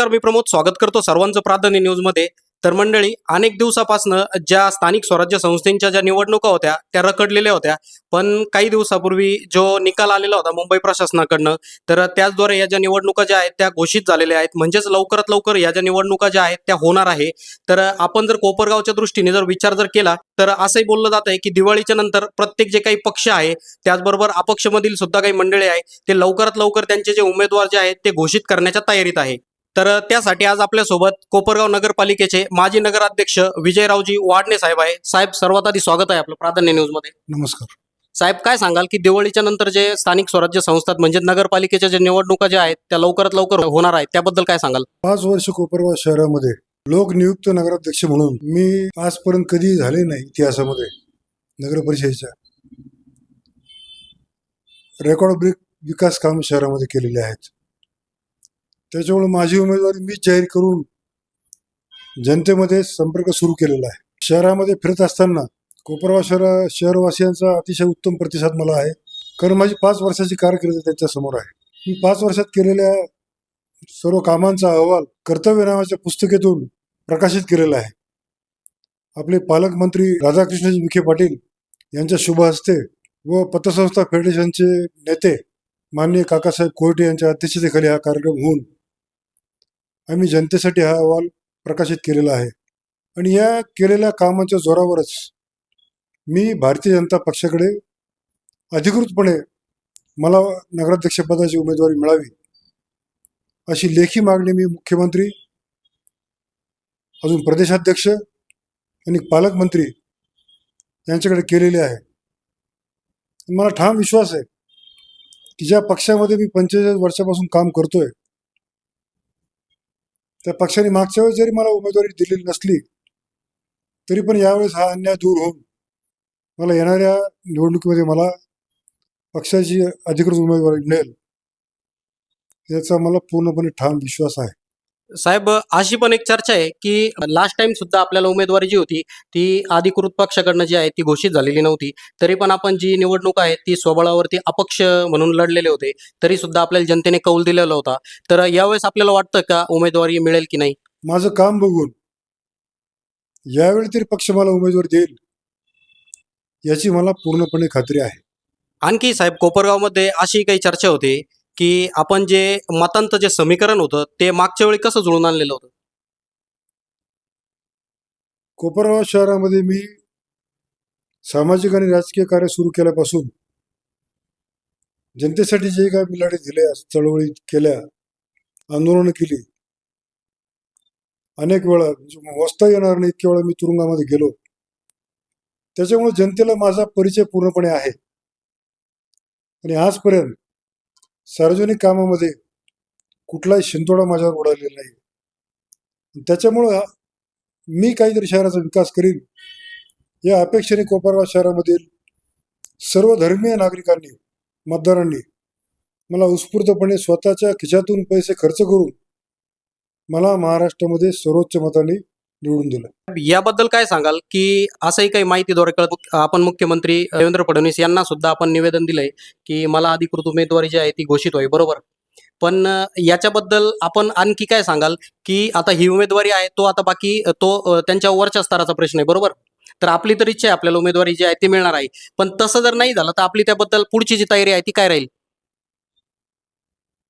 नमस्कार मी प्रमोद स्वागत करतो सर्वांचं प्राधान्य न्यूजमध्ये. तर मंडळी अनेक दिवसापासनं ज्या स्थानिक स्वराज्य संस्थेच्या ज्या निवडणुका होत्या त्या रखडलेल्या होत्या. पण काही दिवसापूर्वी जो निकाल आलेला होता मुंबई प्रशासनाकडनं तर त्याचद्वारे या ज्या निवडणुका ज्या आहेत त्या घोषित झालेल्या आहेत. म्हणजेच लवकरात लवकर या ज्या निवडणुका ज्या आहेत त्या होणार आहे. तर आपण जर कोपरगावच्या दृष्टीने जर विचार जर केला तर असंही बोललं जात आहे की दिवाळीच्या नंतर प्रत्येक जे काही पक्ष आहे त्याचबरोबर अपक्षमधील सुद्धा काही मंडळी आहे ते लवकरात लवकर त्यांचे जे उमेदवार जे आहेत ते घोषित करण्याच्या तयारीत आहे. तर त्यासाठी आज आपल्यासोबत कोपरगाव नगरपालिकेचे माजी नगराध्यक्ष विजयरावजी वाडणे साहेब आहे. साहेब सर्वात आधी स्वागत आहे आपलं प्राधान्य न्यूजमध्ये. नमस्कार. साहेब काय सांगाल की दिवाळीच्या नंतर जे स्थानिक स्वराज्य संस्थात म्हणजे नगरपालिकेच्या ज्या निवडणुका ज्या आहेत त्या लवकरात लवकर होणार आहेत त्याबद्दल काय सांगाल? पाच वर्ष कोपरगाव शहरामध्ये लोकनियुक्त नगराध्यक्ष म्हणून मी आजपर्यंत कधी झाले नाही इतिहासामध्ये नगर परिषदेच्या. रेकॉर्ड ब्रेक विकास काम शहरामध्ये केलेले आहेत. त्याच्यामुळे माझी उमेदवारी मीच जाहीर करून जनतेमध्ये संपर्क सुरू केलेला आहे. शहरामध्ये फिरत असताना कोपरगाव शहर शहरवासियांचा अतिशय उत्तम प्रतिसाद मला आहे. कारण माझी पाच वर्षाची कारकीर्द त्यांच्यासमोर आहे. मी पाच वर्षात केलेल्या सर्व कामांचा अहवाल कर्तव्य नावाच्या पुस्तकेतून प्रकाशित केलेला आहे. आपले पालकमंत्री राधाकृष्णजी विखे पाटील यांच्या शुभ हस्ते व पतसंस्था फेडरेशनचे नेते माननीय काकासाहेब कोर्टे यांच्या अध्यक्षतेखाली हा कार्यक्रम होऊन आम्ही जनतेसाठी हा अहवाल प्रकाशित केलेला आहे. आणि या केलेल्या कामाच्या जोरावरच मी भारतीय जनता पक्षाकडे अधिकृतपणे मला नगराध्यक्षपदाची उमेदवारी मिळावी अशी लेखी मागणी मी मुख्यमंत्री अजून प्रदेशाध्यक्ष आणि पालकमंत्री यांच्याकडे केलेली आहे. मला ठाम विश्वास आहे की ज्या पक्षामध्ये मी पंचेचाळीस वर्षापासून काम करतोय त्या पक्षाने मागच्या वेळेस जरी मला उमेदवारी दिलेली नसली तरी पण यावेळेस हा अन्याय दूर होऊन मला येणाऱ्या निवडणुकीमध्ये मला पक्षाची अधिकृत उमेदवारी मिळेल याचा मला पूर्णपणे ठाम विश्वास आहे. साहेब अशी पण एक चर्चा आहे की लास्ट टाइम सुद्धा आपल्याला उमेदवारी जी होती ती अधिकृत पक्षाकडनं जी आहे ती घोषित झालेली नव्हती. तरी पण आपण जी निवडणूक आहे ती स्वबळावरती अपक्ष म्हणून लढलेले होते. तरी सुद्धा आपल्याला जनतेने कौल दिलेला होता. तर यावेळेस आपल्याला वाटतं का उमेदवारी मिळेल की नाही? माझं काम बघून यावेळी तरी पक्ष मला उमेदवारी देईल याची मला पूर्णपणे खात्री आहे. आणखी साहेब कोपरगावमध्ये अशी काही चर्चा होते की आपण जे मतांचं जे समीकरण होतं ते मागच्या वेळी कसं जुळून आणलेलं होतं? कोपरगाव शहरामध्ये मी सामाजिक आणि राजकीय कार्य सुरू केल्यापासून जनतेसाठी जे काय मी लढे दिले चळवळी केल्या आंदोलनं केली अनेक वेळा म्हणजे वसता येणार नाही इतक्या वेळा मी तुरुंगामध्ये गेलो. त्याच्यामुळे जनतेला माझा परिचय पूर्णपणे आहे. आणि आजपर्यंत सार्वजनिक कामामध्ये कुठलाही शिंतोडा माझ्यावर उडालेला नाही. त्याच्यामुळं मी काहीतरी शहराचा विकास करीन या अपेक्षेने कोपरगाव शहरामधील सर्व धर्मीय नागरिकांनी मतदारांनी मला उत्स्फूर्तपणे स्वतःच्या खिशातून पैसे खर्च करून मला महाराष्ट्रामध्ये सर्वोच्च मताने निवडून दिलं. याबद्दल काय सांगाल? की असंही काही माहितीद्वारे कळत आपण मुख्यमंत्री देवेंद्र फडणवीस यांना सुद्धा आपण निवेदन दिलंय की मला अधिकृत उमेदवारी जी आहे ती घोषित होईल बरोबर? पण याच्याबद्दल आपण आणखी काय सांगाल? की आता ही उमेदवारी आहे तो आता बाकी तो त्यांच्या वरच्या स्तराचा प्रश्न आहे बरोबर? तर आपली तर इच्छा आहे आपल्याला उमेदवारी जी आहे ती मिळणार आहे. पण तसं जर नाही झालं तर आपली त्याबद्दल पुढची जी तयारी आहे ती काय राहील?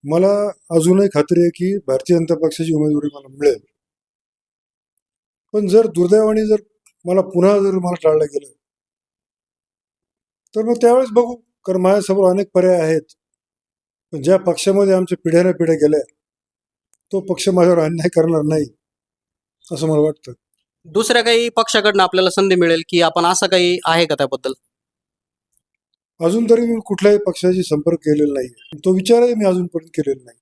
मला अजूनही खात्री आहे की भारतीय जनता पक्षाची उमेदवारी मला मिळेल. पण जर दुर्दैवाने जर मला पुन्हा जर मला टाळलं गेलं तर मग त्यावेळेस बघू. कारण माझ्यासमोर अनेक पर्याय आहेत. पण ज्या पक्षामध्ये आमच्या पिढ्याने पिढ्या गेल्या तो पक्ष माझ्यावर अन्याय करणार नाही असं मला वाटतं. दुसऱ्या काही पक्षाकडनं आपल्याला संधी मिळेल की आपण असं काही आहे का त्याबद्दल? अजून तरी मी कुठल्याही पक्षाशी संपर्क केलेला नाही तो विचारही मी अजूनपर्यंत केलेला नाही.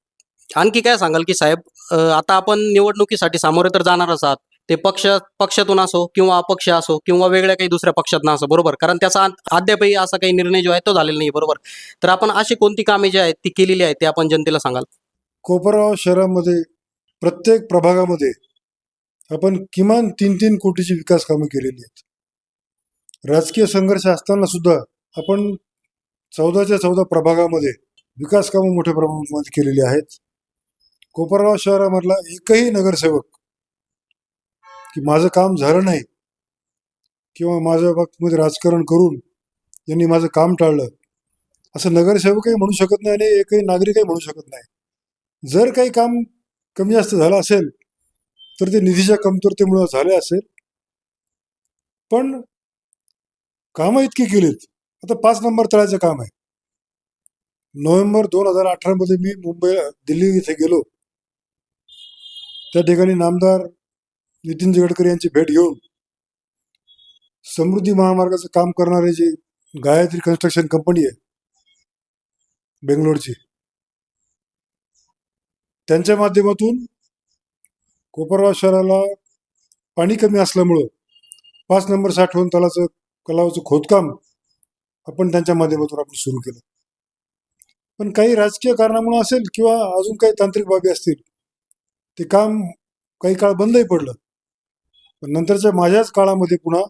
आणखी काय सांगाल की साहेब आता आपण निवडणुकीसाठी सामोरे तर जाणारच आहात. ते पक्ष पक्षातून असो किंवा अपक्ष असो किंवा वेगळ्या काही दुसऱ्या पक्षातून असो बरोबर? कारण त्याचा अद्यापही असा काही निर्णय जो आहे तो झालेला नाही बरोबर? तर आपण अशी कोणती कामे जी आहेत ती केलेली आहेत ते आपण जनतेला सांगाल. कोपरगाव शहरामध्ये प्रत्येक प्रभागामध्ये आपण किमान तीन तीन कोटीची विकास कामं केलेली आहेत. राजकीय संघर्ष असताना सुद्धा आपण चौदाच्या चौदा प्रभागामध्ये विकास कामं मोठ्या प्रमाणामध्ये केलेली आहेत. कोपरगाव शहरामधला एकही नगरसेवक की माझं काम झालं नाही किंवा माझ्या बाबतीमध्ये राजकारण करून यांनी माझं काम टाळलं. असं नगरसेवकही म्हणू शकत नाही आणि एकही नागरिकही म्हणू शकत नाही. जर काही काम कमी जास्त झालं असेल तर ते निधीच्या कमतरतेमुळे झाले असेल. पण कामं इतकी केलीत. आता पाच नंबर तळाचं काम आहे. नोव्हेंबर दोन हजार अठरा मध्ये मी मुंबई दिल्ली इथे गेलो. त्या ठिकाणी नामदार नितीन गडकरी यांची भेट घेऊन समृद्धी महामार्गाचं काम करणारे जे गायत्री कन्स्ट्रक्शन कंपनी आहे बेंगलोरची त्यांच्या माध्यमातून कोपरगाव शहराला पाणी कमी असल्यामुळं पाच नंबर साठवून तलाचं तलावाचं खोदकाम आपण त्यांच्या माध्यमातून आपण सुरू केलं. पण काही राजकीय कारणामुळे असेल किंवा अजून काही तांत्रिक बाबी असतील ते काम काही काळ बंदही पडलं. पण नंतरच्या माझ्याच काळामध्ये पुन्हा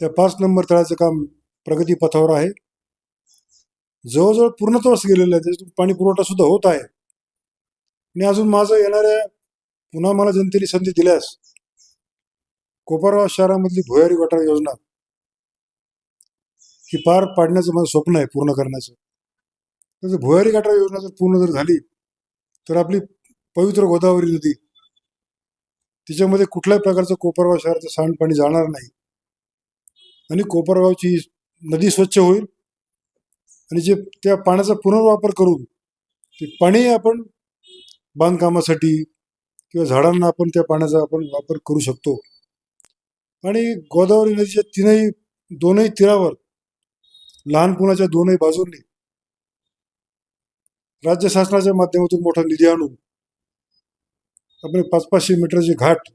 त्या पाच नंबर तळाचं काम प्रगतीपथावर आहे. जवळजवळ पूर्णत्वास गेलेलं आहे. त्याच्यातून पाणी पुरवठा सुद्धा होत आहे. आणि अजून माझं येणाऱ्या पुन्हा मला जनतेने संधी दिल्यास कोपरगाव शहरामधली भुयारी गटार योजना ही पार पाडण्याचं माझं स्वप्न आहे पूर्ण करण्याचं. तर भुयारी गटार योजना जर पूर्ण जर झाली तर आपली पवित्र गोदावरी नदी तिच्यामध्ये कुठल्याही प्रकारचं कोपरगाव शहराचं सांडपाणी जाणार नाही. आणि कोपरगावची नदी स्वच्छ होईल. आणि जे त्या पाण्याचा पुनर्वापर करून ते पाणी आपण बांधकामासाठी किंवा झाडांना आपण त्या पाण्याचा आपण वापर करू शकतो. आणि गोदावरी नदीच्या तीनही दोनही तीरावर लहानपणाच्या दोनही बाजूंनी राज्य शासनाच्या माध्यमातून मोठा निधी आणून आपण पाच पाचशे मीटरचे घाट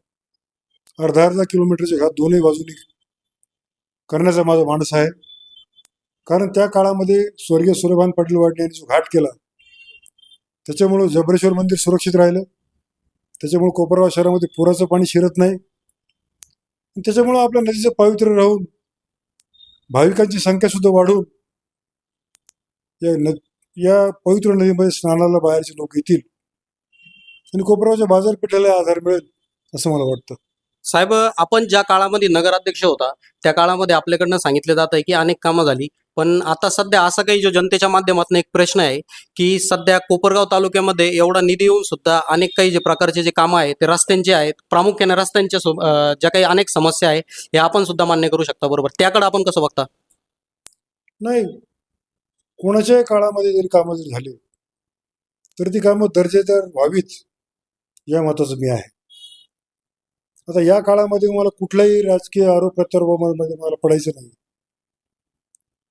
अर्धा अर्धा किलोमीटरचे घाट दोन्ही बाजूनी करण्याचा माझा माणूस आहे. कारण त्या काळामध्ये स्वर्गीय सूर्यभान पाटील वाडणे यांनी जो घाट केला त्याच्यामुळं जबरेश्वर मंदिर सुरक्षित राहिलं. त्याच्यामुळं कोपरगाव शहरामध्ये पुराचं पाणी शिरत नाही. त्याच्यामुळं आपल्या नदीचं पावित्र्य राहून भाविकांची संख्या सुद्धा वाढून या न या पवित्र नदीमध्ये स्नानाला बाहेरचे लोक येतील. आणि कोपरगावच्या बाजारपेठेला आधार मिळेल असं मला वाटतं. साहेब आपण ज्या काळामध्ये नगराध्यक्ष होता त्या काळामध्ये आपल्याकडनं सांगितलं जात आहे की अनेक कामं झाली. पण आता सध्या असा काही जो जनतेच्या माध्यमातून एक प्रश्न आहे की सध्या कोपरगाव तालुक्यामध्ये एवढा निधी येऊन सुद्धा अनेक काही जे प्रकारचे जे कामं आहेत ते रस्त्यांचे आहेत. प्रामुख्याने रस्त्यांच्या ज्या काही अनेक समस्या आहे हे आपण सुद्धा मान्य करू शकता बरोबर? त्याकडे आपण कसं बघता? नाही. कोणाच्याही काळामध्ये जरी कामं जर झाली तर ती कामं दर्जेदार व्हावीत. या मताचं मी आहे. आता या काळामध्ये मला कुठलाही राजकीय आरोप प्रत्यारोपामध्ये मला पडायचं नाही.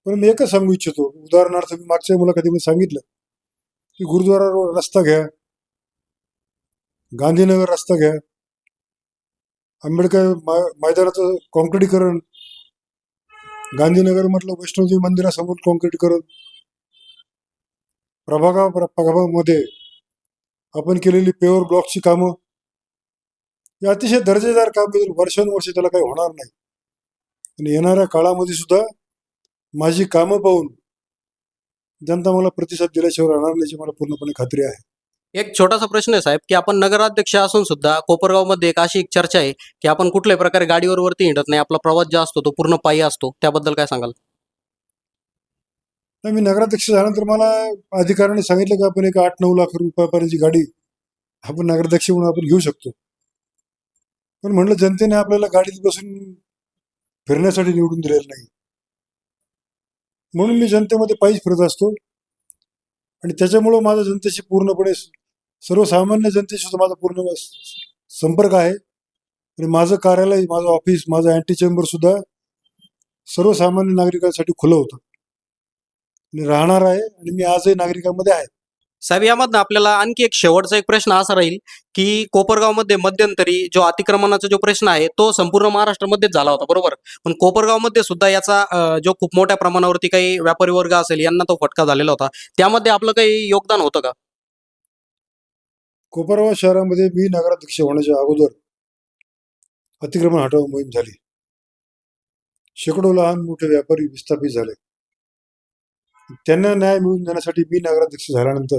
पण मी एकच सांगू इच्छितो. उदाहरणार्थ मी मागच्या मुलाखतीमध्ये सांगितलं की गुरुद्वारा रोड रस्ता घ्या. गांधीनगर रस्ता घ्या. आंबेडकर मैदानाचं कॉन्क्रिटीकरण. गांधीनगर म्हटलं वैष्णोदेवी मंदिरासमोर कॉन्क्रीटीकरण. प्रभागा प्रभागामध्ये आपण केलेली पेवर ब्लॉकची कामं हे अतिशय दर्जेदार काम बदल वर्षानुवर्ष त्याला काही होणार नाही. आणि येणाऱ्या काळामध्ये सुद्धा माझी कामं पाहून जनता मला प्रतिसाद दिल्याशिवाय राहणार नाही याची मला पूर्णपणे खात्री आहे. एक छोटासा प्रश्न आहे साहेब की आपण नगराध्यक्ष असून सुद्धा कोपरगावमध्ये एक अशी एक चर्चा आहे की आपण कुठल्याही प्रकारे गाडीवर वरती हिंडत नाही आपला प्रवास जो असतो तो पूर्ण पायी असतो त्याबद्दल काय सांगाल? नाही, मी नगराध्यक्ष झाल्यानंतर मला अधिकाऱ्याने सांगितलं की आपण एक आठ नऊ लाख रुपयापर्यंतची गाडी आपण नगराध्यक्ष म्हणून आपण घेऊ शकतो. पण म्हणलं जनतेने आपल्याला गाडीत बसून फिरण्यासाठी निवडून दिलेलं नाही. म्हणून मी जनतेमध्ये पायीच फिरत असतो. आणि त्याच्यामुळं माझा जनतेशी पूर्णपणे सर्वसामान्य जनतेशी सुद्धा माझा पूर्ण संपर्क आहे. आणि माझं कार्यालय माझं ऑफिस माझं अँटी चेंबर सुद्धा सर्वसामान्य नागरिकांसाठी खुलं होतं. आणि राहणार आहे आणि मी आजही नागरिकांमध्ये आहे. साहेब यामधनं आपल्याला आणखी एक शेवटचा एक प्रश्न असा राहील की कोपरगावमध्ये मध्यंतरी जो अतिक्रमणाचा जो प्रश्न आहे तो संपूर्ण महाराष्ट्रामध्येच झाला होता बरोबर? पण कोपरगावमध्ये सुद्धा याचा अं, जो खूप मोठ्या प्रमाणावरती काही व्यापारी वर्ग असेल यांना तो फटका झालेला होता. त्यामध्ये आपलं काही योगदान होतं का? कोपरगाव शहरामध्ये मी नगराध्यक्ष होण्याच्या अगोदर अतिक्रमण हटव मोहीम झाली. शेकडो लहान मोठे व्यापारी विस्थापित झाले. त्यांना न्याय मिळवून देण्यासाठी मी नगराध्यक्ष झाल्यानंतर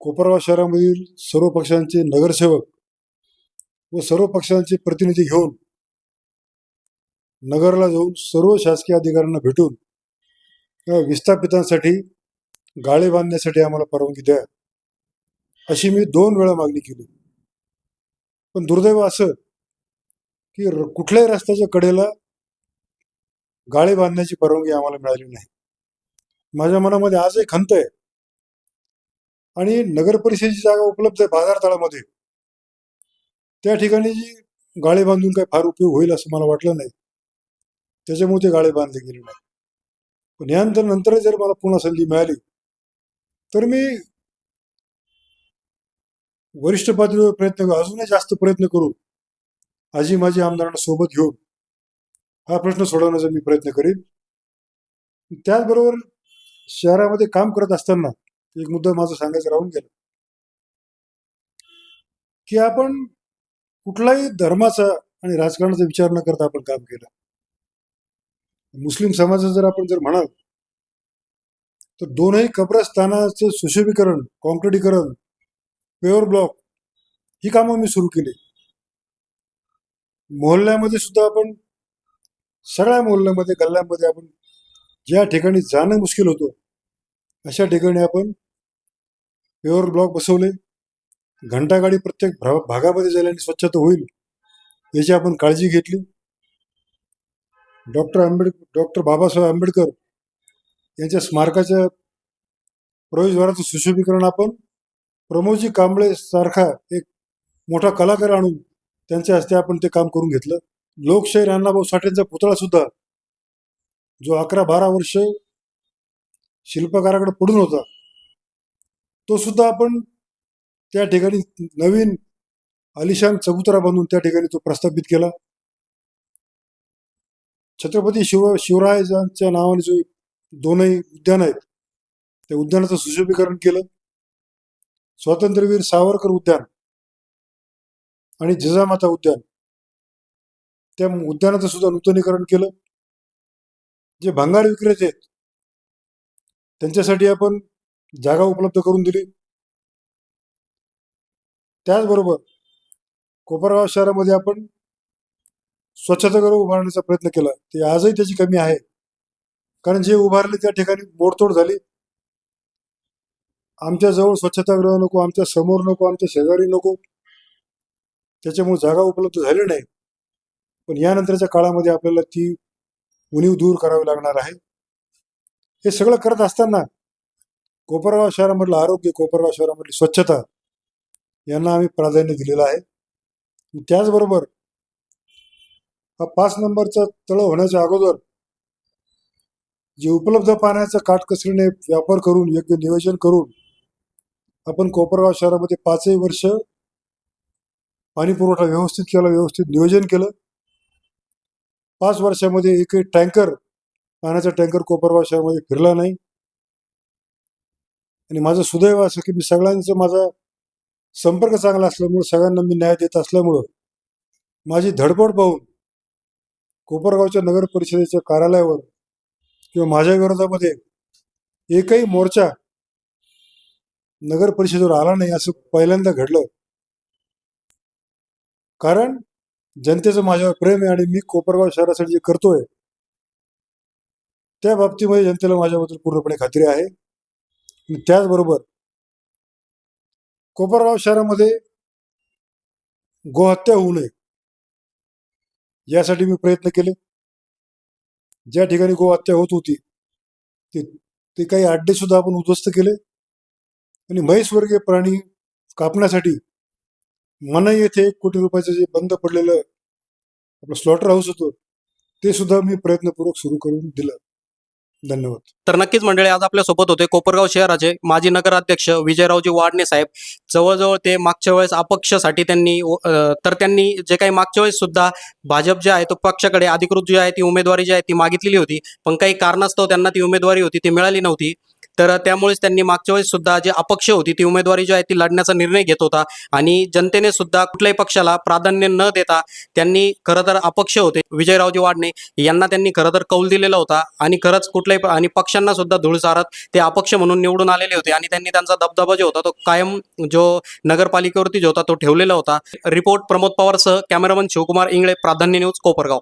कोपरगाव शहरामधील सर्व पक्षांचे नगरसेवक व सर्व पक्षांचे प्रतिनिधी घेऊन नगरला जाऊन सर्व शासकीय अधिकाऱ्यांना भेटून विस्थापितांसाठी गाळे बांधण्यासाठी आम्हाला परवानगी द्या अशी मी दोन वेळा मागणी केली. पण दुर्दैव असं की कुठल्याही रस्त्याच्या कडेला गाळे बांधण्याची परवानगी आम्हाला मिळाली नाही. माझ्या मनामध्ये आजही खंत आहे. आणि नगर परिषदेची जागा उपलब्ध आहे बाजारतळामध्ये. त्या ठिकाणी जी गाळे बांधून काही फार उपयोग होईल असं मला वाटलं नाही. त्याच्यामुळे ते गाळे बांधले गेले नाही पण यानंतर नंतर जर मला पुन्हा संधी मिळाली तर मी वरिष्ठ पातळीवर प्रयत्न करू अजूनही जास्त प्रयत्न करू आजी माझी आमदारांना सोबत घेऊन हा प्रश्न सोडवण्याचा मी प्रयत्न करीन. त्याचबरोबर शहरामध्ये काम करत असताना एक मुद्दा माझं सांगायचं राहून गेला. की आपण कुठलाही धर्माचा आणि राजकारणाचा विचार न करता आपण काम केलं. मुस्लिम समाजाचं जर आपण जर म्हणाल तर दोनही कब्रस्थानाचं सुशोभीकरण कॉन्क्रिटीकरण पेवर ब्लॉक ही कामं मी सुरू केली. मोहल्ल्यामध्ये सुद्धा आपण सगळ्या मोहल्ल्यामध्ये गल्ल्यामध्ये आपण ज्या ठिकाणी जाणं मुश्किल होतं अशा ठिकाणी आपण पेवर ब्लॉक बसवले. घंटागाडी प्रत्येक भा- भागामध्ये झाल्याने स्वच्छता होईल याची आपण काळजी घेतली. डॉक्टर आंबेडकर डॉक्टर बाबासाहेब आंबेडकर यांच्या स्मारकाच्या प्रवेशद्वाराचं सुशोभीकरण आपण प्रमोदजी कांबळे सारखा एक मोठा कलाकार आणून त्यांच्या हस्ते आपण ते काम करून घेतलं. लोकशाहीर अण्णाभाऊ साठेंचा पुतळा सुद्धा जो अकरा बारा वर्ष शिल्पकाराकडे पडून होता. तो सुद्धा आपण त्या ठिकाणी नवीन आलिशान चबुतरा बांधून त्या ठिकाणी तो प्रस्थापित केला. छत्रपती शिव शिवरायांच्या नावाने जो दोनही उद्यान आहेत त्या उद्यानाचं सुशोभीकरण केलं. स्वातंत्र्यवीर सावरकर उद्यान आणि जिजामाता उद्यान. त्या उद्यानाचं सुद्धा नूतनीकरण केलं. जे भंगार विक्रेते आहेत त्यांच्यासाठी आपण जागा उपलब्ध करून दिली. त्याचबरोबर कोपरगाव शहरामध्ये आपण स्वच्छतागृह उभारण्याचा प्रयत्न केला. ते आजही त्याची कमी आहे. कारण जे उभारले त्या ठिकाणी मोडतोड झाली. आमच्या जवळ स्वच्छतागृह नको आमच्यासमोर नको आमच्या शेजारी नको. त्याच्यामुळे जागा उपलब्ध झाली नाही. पण यानंतरच्या काळामध्ये आपल्याला ती उणीव दूर करावी लागणार आहे. हे सगळं करत असताना कोपरगाव शहरामधलं आरोग्य कोपरगाव शहरामधली स्वच्छता यांना आम्ही प्राधान्य दिलेलं आहे. त्याचबरोबर हा पाच नंबरचा तळ होण्याच्या अगोदर जे उपलब्ध पाण्याचा काटकसरीने व्यापार करून योग्य नियोजन करून आपण कोपरगाव शहरामध्ये पाचही वर्ष पाणी पुरवठा व्यवस्थित केला व्यवस्थित नियोजन केलं. पाच वर्षामध्ये एकही टँकर पाण्याचा टँकर कोपरगाव शहरामध्ये फिरला नाही. आणि माझं सुदैव असं की मी सगळ्यांचं माझा संपर्क चांगला असल्यामुळं सगळ्यांना मी न्याय देत असल्यामुळं माझी धडपड पाहून कोपरगावच्या नगर परिषदेच्या कार्यालयावर किंवा माझ्या विरोधामध्ये एकही मोर्चा नगर परिषदेवर आला नाही असं पहिल्यांदा घडलं. कारण जनतेचं माझ्यावर प्रेम आहे आणि मी कोपरगाव शहरासाठी जे करतोय त्या बाबतीमध्ये जनतेला माझ्याबद्दल पूर्णपणे खात्री आहे. आणि त्याचबरोबर कोपरगाव शहरामध्ये गोहत्या होऊ नये. यासाठी मी प्रयत्न केले. ज्या ठिकाणी गोहत्या होत होती ते ते काही आड्डे सुद्धा आपण उद्ध्वस्त केले. आणि म्हैसवर्गीय प्राणी कापण्यासाठी मनाई येथे एक कोटी रुपयाचं जे बंद पडलेलं आपलं स्लॉटर हाऊस होतं ते सुद्धा मी प्रयत्नपूर्वक सुरू करून दिलं. धन्यवाद. तर नक्कीच मंडळी आज आपल्यासोबत होते कोपरगाव शहराचे माजी नगराध्यक्ष विजयरावजी वाडणे साहेब. जवळजवळ ते मागच्या वेळेस अपक्षसाठी त्यांनी तर त्यांनी जे काही मागच्या वेळेस सुद्धा भाजप जे आहे तो पक्षाकडे अधिकृत जी आहे ती उमेदवारी जी आहे ती मागितलेली होती. पण काही कारणास्तव त्यांना ती उमेदवारी होती ती मिळाली नव्हती. तर त्यामुळेच त्यांनी मागच्या वेळेस सुद्धा जी अपक्ष होती ती उमेदवारी जी आहे ती लढण्याचा निर्णय घेत होता. आणि जनतेने सुद्धा कुठल्याही पक्षाला प्राधान्य न देता त्यांनी खरं तर अपक्ष होते. विजयरावजी वाडणे यांना त्यांनी खरं तर कौल दिलेला होता. आणि खरंच कुठल्याही आणि पक्षांना सुद्धा धूळ सारत ते अपक्ष म्हणून निवडून आलेले होते. आणि त्यांनी त्यांचा दबदबा जो होता तो कायम जो नगरपालिकेवरती जो होता तो ठेवलेला होता. रिपोर्ट प्रमोद पवारसह कॅमेरामन शिवकुमार इंगळे प्राधान्य न्यूज कोपरगाव.